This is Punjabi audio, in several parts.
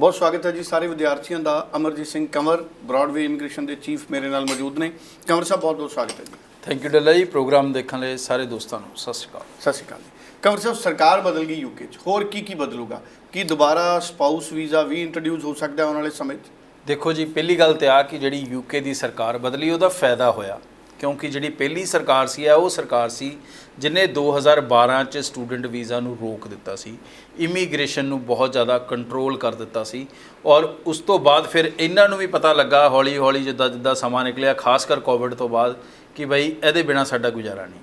ਬਹੁਤ ਸਵਾਗਤ ਹੈ ਜੀ ਸਾਰੇ ਵਿਦਿਆਰਥੀਆਂ ਦਾ। ਅਮਰਜੀਤ ਸਿੰਘ ਕੰਵਰ ਬ੍ਰਾਡਵੇ ਇਮੀਗ੍ਰੇਸ਼ਨ ਦੇ ਚੀਫ ਮੇਰੇ ਨਾਲ ਮੌਜੂਦ ਨੇ। ਕੰਵਰ ਸਾਹਿਬ ਬਹੁਤ ਬਹੁਤ ਸਵਾਗਤ ਹੈ ਜੀ। ਥੈਂਕ ਯੂ ਡੱਲਾ ਜੀ। ਪ੍ਰੋਗਰਾਮ ਦੇਖਣ ਲਈ ਸਾਰੇ ਦੋਸਤਾਂ ਨੂੰ ਸਤਿ ਸ਼੍ਰੀ ਅਕਾਲ। ਸਤਿ ਸ਼੍ਰੀ ਅਕਾਲ ਜੀ। ਕੰਵਰ ਸਾਹਿਬ ਸਰਕਾਰ ਬਦਲ ਗਈ ਯੂਕੇ 'ਚ। ਹੋਰ ਕੀ ਕੀ ਬਦਲੂਗਾ? ਕੀ ਦੁਬਾਰਾ ਸਪਾਊਸ ਵੀਜ਼ਾ ਵੀ ਇੰਟਰੋਡਿਊਸ ਹੋ ਸਕਦਾ ਹੈ ਆਉਣ ਵਾਲੇ ਸਮੇਂ 'ਚ? ਦੇਖੋ ਜੀ ਪਹਿਲੀ ਗੱਲ ਤੇ ਆ ਕਿ ਜਿਹੜੀ ਯੂਕੇ ਦੀ ਸਰਕਾਰ ਬਦਲੀ ਉਹਦਾ ਫਾਇਦਾ ਹੋਇਆ। ਕਿਉਂਕਿ ਜਿਹੜੀ ਪਹਿਲੀ ਸਰਕਾਰ ਸੀ ਆ ਉਹ ਸਰਕਾਰ ਸੀ ਜਿਨੇ 2012 ਚ ਸਟੂਡੈਂਟ ਵੀਜ਼ਾ ਨੂੰ ਰੋਕ ਦਿੱਤਾ ਸੀ। ਇਮੀਗ੍ਰੇਸ਼ਨ ਨੂੰ ਬਹੁਤ ਜ਼ਿਆਦਾ ਕੰਟਰੋਲ ਕਰ ਦਿੱਤਾ ਸੀ ਔਰ ਉਸ ਤੋਂ ਬਾਅਦ ਫਿਰ ਇਹਨਾਂ ਨੂੰ ਵੀ ਪਤਾ ਲੱਗਾ ਹੌਲੀ ਹੌਲੀ ਜਿੱਦਾਂ ਜਿੱਦਾਂ ਸਮਾਂ ਨਿਕਲਿਆ, ਖਾਸ ਕਰ ਕੋਵਿਡ ਤੋਂ ਬਾਅਦ ਕਿ ਬਈ ਇਹਦੇ ਬਿਨਾ ਸਾਡਾ ਗੁਜ਼ਾਰਾ ਨਹੀਂ।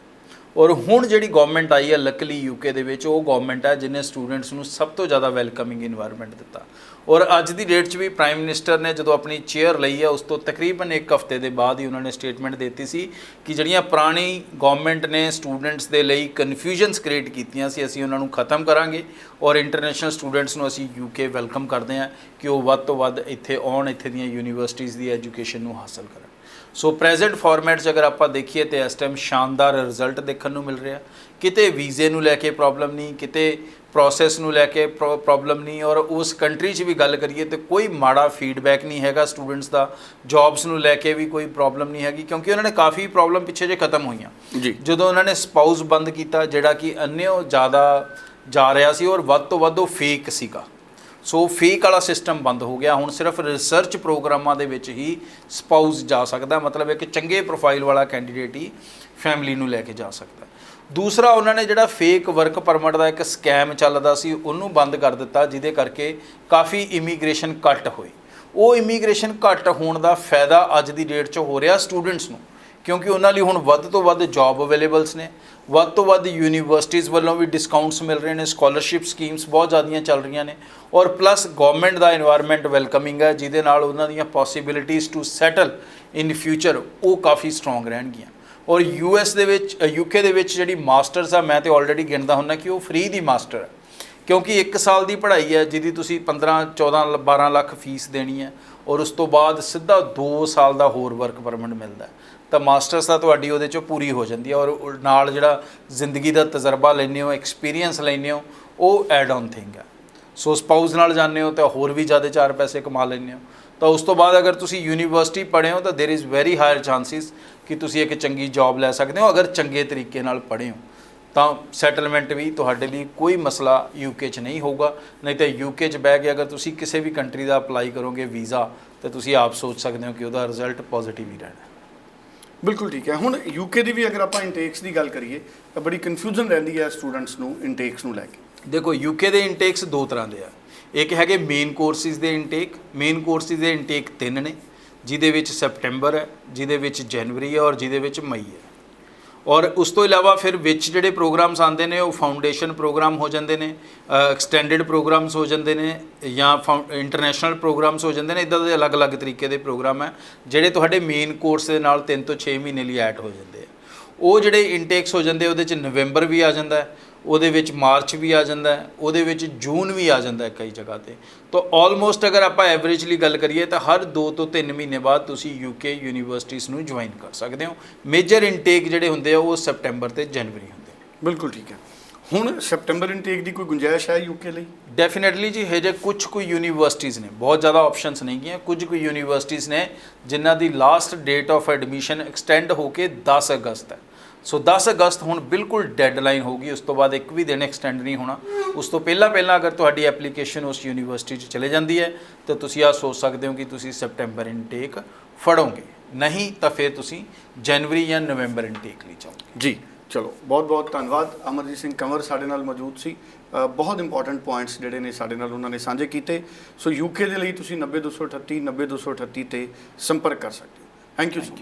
ਔਰ ਹੁਣ ਜਿਹੜੀ ਗਵਰਨਮੈਂਟ ਆਈ ਹੈ, ਲੱਕਲੀ ਯੂਕੇ ਦੇ ਵਿੱਚ, ਉਹ ਗਵਰਨਮੈਂਟ ਹੈ ਜਿਹਨੇ ਸਟੂਡੈਂਟਸ ਨੂੰ ਸਭ ਤੋਂ ਜ਼ਿਆਦਾ ਵੈਲਕਮਿੰਗ ਇਨਵਾਇਰਨਮੈਂਟ ਦਿੱਤਾ। ਔਰ ਅੱਜ ਦੀ ਡੇਟ 'ਚ ਵੀ ਪ੍ਰਾਈਮ ਮਿਨਿਸਟਰ ਨੇ ਜਦੋਂ ਆਪਣੀ ਚੇਅਰ ਲਈ ਹੈ ਉਸ ਤੋਂ ਤਕਰੀਬਨ ਇੱਕ ਹਫ਼ਤੇ ਦੇ ਬਾਅਦ ਹੀ ਉਹਨਾਂ ਨੇ ਸਟੇਟਮੈਂਟ ਦਿੱਤੀ ਸੀ ਕਿ ਜਿਹੜੀਆਂ ਪੁਰਾਣੀ ਗਵਰਨਮੈਂਟ ਨੇ ਸਟੂਡੈਂਟਸ ਦੇ ਲਈ ਕਨਫਿਊਜ਼ਨਸ ਕ੍ਰੀਏਟ ਕੀਤੀਆਂ ਸੀ, ਅਸੀਂ ਉਹਨਾਂ ਨੂੰ ਖਤਮ ਕਰਾਂਗੇ ਔਰ ਇੰਟਰਨੈਸ਼ਨਲ ਸਟੂਡੈਂਟਸ ਨੂੰ ਅਸੀਂ ਯੂਕੇ ਵੈਲਕਮ ਕਰਦੇ ਹਾਂ ਕਿ ਉਹ ਵੱਧ ਤੋਂ ਵੱਧ ਇੱਥੇ ਆਉਣ, ਇੱਥੇ ਦੀਆਂ ਯੂਨੀਵਰਸਿਟੀਜ਼ ਦੀ ਐਜੂਕੇਸ਼ਨ ਨੂੰ ਹਾਸਲ ਕਰਨ। ਸੋ ਪ੍ਰੈਜ਼ੈਂਟ ਫਾਰਮੈਟ 'ਚ ਅਗਰ ਆਪਾਂ ਦੇਖੀਏ ਤੇ ਇਸ ਟਾਈਮ ਸ਼ਾਨਦਾਰ ਰਿਜ਼ਲਟ ਦੇਖਣ ਨੂੰ ਮਿਲ ਰਿਹਾ। ਕਿਤੇ ਵੀਜ਼ੇ ਨੂੰ ਲੈ ਕੇ ਪ੍ਰੋਬਲਮ ਨਹੀਂ, ਕਿਤੇ ਪ੍ਰੋਸੈਸ ਨੂੰ ਲੈ ਕੇ ਪ੍ਰੋਬਲਮ ਨਹੀਂ ਔਰ ਉਸ ਕੰਟਰੀ 'ਚ ਵੀ ਗੱਲ ਕਰੀਏ ਤੇ ਕੋਈ ਮਾੜਾ ਫੀਡਬੈਕ ਨਹੀਂ ਹੈਗਾ ਸਟੂਡੈਂਟਸ ਦਾ ਜੌਬਸ ਨੂੰ ਲੈ ਕੇ ਵੀ ਕੋਈ ਪ੍ਰੋਬਲਮ ਨਹੀਂ ਹੈਗੀ ਕਿਉਂਕਿ ਉਹਨਾਂ ਨੇ ਕਾਫੀ ਪ੍ਰੋਬਲਮ ਪਿੱਛੇ ਜੇ ਖਤਮ ਹੋਈਆਂ। ਜੀ। ਜਦੋਂ ਉਹਨਾਂ ਨੇ ਸਪਾਊਸ ਬੰਦ ਕੀਤਾ ਜਿਹੜਾ ਕਿ ਅੰਨਿਓ ਜ਼ਿਆਦਾ ਜਾ ਰਿਹਾ ਸੀ ਔਰ ਵੱਧ ਤੋਂ ਵੱਧ ਉਹ ਫੇਕ ਸੀਗਾ। ਸੋ ਫੇਕ ਵਾਲਾ ਸਿਸਟਮ ਬੰਦ ਹੋ ਗਿਆ। ਹੁਣ ਸਿਰਫ ਰਿਸਰਚ ਪ੍ਰੋਗਰਾਮਾਂ ਦੇ ਵਿੱਚ ਹੀ ਸਪਾਊਸ ਜਾ ਸਕਦਾ। ਮਤਲਬ ਇੱਕ ਚੰਗੇ ਪ੍ਰੋਫਾਈਲ ਵਾਲਾ ਕੈਂਡੀਡੇਟ ਹੀ ਫੈਮਿਲੀ ਨੂੰ ਲੈ ਕੇ ਜਾ ਸਕਦਾ। ਦੂਸਰਾ, ਉਹਨਾਂ ਨੇ ਜਿਹੜਾ ਫੇਕ ਵਰਕ ਪਰਮਿਟ ਦਾ ਇੱਕ ਸਕੈਮ ਚੱਲਦਾ ਸੀ, ਉਹਨੂੰ ਬੰਦ ਕਰ ਦਿੱਤਾ, ਜਿਹਦੇ ਕਰਕੇ ਕਾਫੀ ਇਮੀਗ੍ਰੇਸ਼ਨ ਘੱਟ ਹੋਈ। ਉਹ ਇਮੀਗ੍ਰੇਸ਼ਨ ਘੱਟ ਹੋਣ ਦਾ ਫਾਇਦਾ ਅੱਜ ਦੀ ਡੇਟ 'ਚ ਹੋ ਰਿਹਾ ਸਟੂਡੈਂਟਸ ਨੂੰ। ਕਿਉਂਕਿ ਉਹਨਾਂ ਲਈ ਹੁਣ ਵੱਧ ਤੋਂ ਵੱਧ ਜੌਬ ਅਵੇਲੇਬਲਸ ਨੇ। ਵੱਧ ਤੋਂ ਵੱਧ ਯੂਨੀਵਰਸਿਟੀਆਂ ਵੱਲੋਂ ਵੀ ਡਿਸਕਾਊਂਟਸ ਮਿਲ ਰਹੇ ਨੇ ਸਕਾਲਰਸ਼ਿਪ ਸਕੀਮਸ ਬਹੁਤ ਜ਼ਿਆਦੀਆਂ ਚੱਲ ਰਹੀਆਂ ਨੇ ਔਰ ਪਲੱਸ ਗਵਰਨਮੈਂਟ ਦਾ এনवायरमेंट ਵੈਲਕਮਿੰਗ ਹੈ, ਜਿਹਦੇ ਨਾਲ ਉਹਨਾਂ ਦੀਆਂ ਪੋਸਿਬਿਲਿਟੀਆਂ ਟੂ ਸੈਟਲ ਇਨ ਫਿਊਚਰ ਉਹ ਕਾਫੀ ਸਟਰੋਂਗ ਰਹਿਣਗੀਆਂ। ਔਰ ਯੂਐਸ ਦੇ ਵਿੱਚ ਯੂਕੇ ਦੇ ਵਿੱਚ ਜਿਹੜੀ ਮਾਸਟਰਸ ਆ, ਮੈਂ ਤੇ ਆਲਰੇਡੀ ਗਿਣਦਾ ਹੁੰਨਾ ਕਿ ਉਹ ਫ੍ਰੀ ਦੀ ਮਾਸਟਰ ਹੈ ਕਿਉਂਕਿ 1 ਸਾਲ ਦੀ ਪੜ੍ਹਾਈ ਹੈ, ਜਿਹਦੀ ਤੁਸੀਂ 15 14 12 ਲੱਖ ਫੀਸ ਦੇਣੀ ਹੈ ਔਰ ਉਸ ਤੋਂ ਬਾਅਦ ਸਿੱਧਾ 2 ਸਾਲ ਦਾ ਹੋਰ ਵਰਕ ਪਰਮਿਟ ਮਿਲਦਾ ਹੈ। ਤਾਂ ਮਾਸਟਰਸ ਤਾਂ ਤੁਹਾਡੀ ਉਹਦੇ ਚੋਂ ਪੂਰੀ ਹੋ ਜਾਂਦੀ ਹੈ ਔਰ ਉਹ ਨਾਲ ਜਿਹੜਾ ਜ਼ਿੰਦਗੀ ਦਾ ਤਜਰਬਾ ਲੈਂਦੇ ਹੋ ਐਕਸਪੀਰੀਅੰਸ ਲੈਂਦੇ ਹੋ ਉਹ ਐਡ ਆਨ ਥਿੰਗ ਹੈ ਸੋ ਸਪਾਊਸ ਨਾਲ ਜਾਂਦੇ ਹੋ ਤਾਂ ਹੋਰ ਵੀ ਜ਼ਿਆਦਾ ਚਾਰ ਪੈਸੇ ਕਮਾ ਲੈਂਦੇ ਹੋ ਤਾਂ ਉਸ ਤੋਂ ਬਾਅਦ ਅਗਰ ਤੁਸੀਂ ਯੂਨੀਵਰਸਿਟੀ ਪੜ੍ਹੇ ਹੋ ਤਾਂ there is very higher chances ਕਿ ਤੁਸੀਂ ਇੱਕ ਚੰਗੀ ਜੌਬ ਲੈ ਸਕਦੇ ਹੋ ਅਗਰ ਚੰਗੇ ਤਰੀਕੇ ਨਾਲ ਪੜ੍ਹੇ ਹੋ ਤਾਂ ਸੈਟਲਮੈਂਟ ਵੀ ਤੁਹਾਡੇ ਲਈ ਕੋਈ ਮਸਲਾ ਯੂਕੇ 'ਚ ਨਹੀਂ ਹੋਊਗਾ ਨਹੀਂ ਤਾਂ ਯੂਕੇ 'ਚ ਬਹਿ ਕੇ ਅਗਰ ਤੁਸੀਂ ਕਿਸੇ ਵੀ ਕੰਟਰੀ ਦਾ ਅਪਲਾਈ ਕਰੋਗੇ ਵੀਜ਼ਾ ਤਾਂ ਤੁਸੀਂ ਆਪ ਸੋਚ ਸਕਦੇ ਹੋ ਕਿ ਉਹਦਾ ਰਿਜ਼ਲਟ ਪੋਜ਼ਿਟਿਵ ਹੀ ਰਹਿਣਾ ਬਿਲਕੁਲ ਠੀਕ ਹੈ। ਹੁਣ ਯੂਕੇ ਦੀ ਵੀ ਅਗਰ ਆਪਾਂ ਇਨਟੇਕਸ ਦੀ ਗੱਲ ਕਰੀਏ, ਤਾਂ ਬੜੀ ਕਨਫਿਊਜ਼ਨ ਰਹਿੰਦੀ ਹੈ ਸਟੂਡੈਂਟਸ ਨੂੰ ਇਨਟੇਕਸ ਨੂੰ ਲੈ ਕੇ। ਦੇਖੋ ਯੂਕੇ ਦੇ ਇਨਟੇਕਸ ਦੋ ਤਰ੍ਹਾਂ ਦੇ ਆ। ਇੱਕ ਹੈਗੇ ਮੇਨ ਕੋਰਸਿਸ ਦੇ ਇਨਟੇਕ ਮੇਨ ਕੋਰਸਿਸ ਦੇ ਇਨਟੇਕ ਤਿੰਨ ਨੇ, ਜਿਹਦੇ ਵਿੱਚ ਸੈਪਟੈਂਬਰ ਹੈ, ਜਿਹਦੇ ਵਿੱਚ ਜਨਵਰੀ ਹੈ ਔਰ ਜਿਹਦੇ ਵਿੱਚ ਮਈ ਹੈ। ਔਰ ਉਸ ਤੋਂ ਇਲਾਵਾ ਫਿਰ ਵਿੱਚ ਜਿਹੜੇ ਪ੍ਰੋਗਰਾਮਸ ਆਉਂਦੇ ਨੇ, ਉਹ ਫਾਊਂਡੇਸ਼ਨ ਪ੍ਰੋਗਰਾਮ ਹੋ ਜਾਂਦੇ ਨੇ ਐਕਸਟੈਂਡਡ ਪ੍ਰੋਗਰਾਮਸ ਹੋ ਜਾਂਦੇ ਨੇ ਜਾਂ ਇੰਟਰਨੈਸ਼ਨਲ ਪ੍ਰੋਗਰਾਮਸ ਹੋ ਜਾਂਦੇ ਨੇ, ਇਦਾਂ ਦੇ ਅਲੱਗ-ਅਲੱਗ ਤਰੀਕੇ ਦੇ ਪ੍ਰੋਗਰਾਮ ਹੈ, ਜਿਹੜੇ ਤੁਹਾਡੇ ਮੇਨ ਕੋਰਸ ਦੇ ਨਾਲ 3 ਤੋਂ 6 ਮਹੀਨੇ ਲਈ ਐਡ ਹੋ ਜਾਂਦੇ ਆ। ਉਹ ਜਿਹੜੇ ਇਨਟੇਕਸ ਹੋ ਜਾਂਦੇ ਉਹਦੇ ਚ ਨਵੰਬਰ ਵੀ ਆ ਜਾਂਦਾ ਹੈ ਉਹਦੇ ਵਿੱਚ ਮਾਰਚ ਵੀ ਆ ਜਾਂਦਾ ਹੈ ਉਹਦੇ ਵਿੱਚ ਜੂਨ ਵੀ ਆ ਜਾਂਦਾ ਹੈ ਕਈ ਜਗ੍ਹਾ ਤੇ। ਤਾਂ ਆਲਮੋਸਟ ਅਗਰ ਆਪਾਂ ਐਵਰੇਜਲੀ ਗੱਲ ਕਰੀਏ ਤਾਂ ਹਰ 2 ਤੋਂ 3 ਮਹੀਨੇ ਬਾਅਦ ਤੁਸੀਂ ਯੂਕੇ ਯੂਨੀਵਰਸਿਟੀਜ਼ ਨੂੰ ਜੁਆਇਨ ਕਰ ਸਕਦੇ ਹੋ। ਮੇਜਰ ਇਨਟੇਕ ਜਿਹੜੇ ਹੁੰਦੇ ਆ ਉਹ ਸੈਪਟੈਂਬਰ ਤੇ ਜਨਵਰੀ ਹੁੰਦੇ ਬਿਲਕੁਲ ਠੀਕ ਹੈ। ਹੁਣ ਸੈਪਟੈਂਬਰ ਇਨਟੇਕ ਦੀ ਕੋਈ ਗੁੰਜਾਇਸ਼ ਹੈ ਯੂਕੇ ਲਈ? ਡੈਫੀਨਿਟਲੀ ਜੀ ਹਜੇ ਕੁਝ ਕੁ ਯੂਨੀਵਰਸਿਟੀਜ਼ ਨੇ ਬਹੁਤ ਜ਼ਿਆਦਾ ਆਪਸ਼ਨਸ ਨਹੀਂ ਗੀਆਂ। ਕੁਝ ਕੁ ਯੂਨੀਵਰਸਿਟੀਜ਼ ਨੇ ਜਿਨ੍ਹਾਂ ਦੀ last date of admission extend ਹੋ ਕੇ 10 ਅਗਸਤ ਹੈ। ਸੋ 10 ਅਗਸਤ ਹੁਣ ਬਿਲਕੁਲ ਡੈਡਲਾਈਨ ਹੋਗੀ ਉਸ ਤੋਂ ਬਾਅਦ ਇੱਕ ਵੀ ਦਿਨ ਐਕਸਟੈਂਡ ਨਹੀਂ ਹੋਣਾ। ਉਸ ਤੋਂ ਪਹਿਲਾਂ ਪਹਿਲਾਂ ਅਗਰ ਤੁਹਾਡੀ ਐਪਲੀਕੇਸ਼ਨ ਉਸ ਯੂਨੀਵਰਸਿਟੀ 'ਚ ਚਲੇ ਜਾਂਦੀ ਹੈ ਤਾਂ ਤੁਸੀਂ ਆ ਸੋਚ ਸਕਦੇ ਹੋ ਕਿ ਤੁਸੀਂ ਸੈਪਟੈਂਬਰ ਇਨਟੇਕ ਫੜੋਗੇ। ਨਹੀਂ ਤਾਂ ਫਿਰ ਤੁਸੀਂ ਜਨਵਰੀ ਜਾਂ ਨਵੰਬਰ ਇਨਟੇਕ ਲਈ ਜਾਓਗੇ। ਜੀ ਚਲੋ ਬਹੁਤ ਬਹੁਤ ਧੰਨਵਾਦ। ਅਮਰਜੀਤ ਸਿੰਘ ਕੰਵਰ ਸਾਡੇ ਨਾਲ ਮੌਜੂਦ ਸੀ। ਬਹੁਤ ਇੰਪੋਰਟੈਂਟ ਪੁਆਇੰਟਸ ਜਿਹੜੇ ਨੇ ਸਾਡੇ ਨਾਲ ਉਹਨਾਂ ਨੇ ਸਾਂਝੇ ਕੀਤੇ। ਸੋ ਯੂਕੇ ਦੇ ਲਈ ਤੁਸੀਂ 90238 90238 ਤੇ ਸੰਪਰਕ ਕਰ ਸਕਦੇ ਹੋ। Thank you so much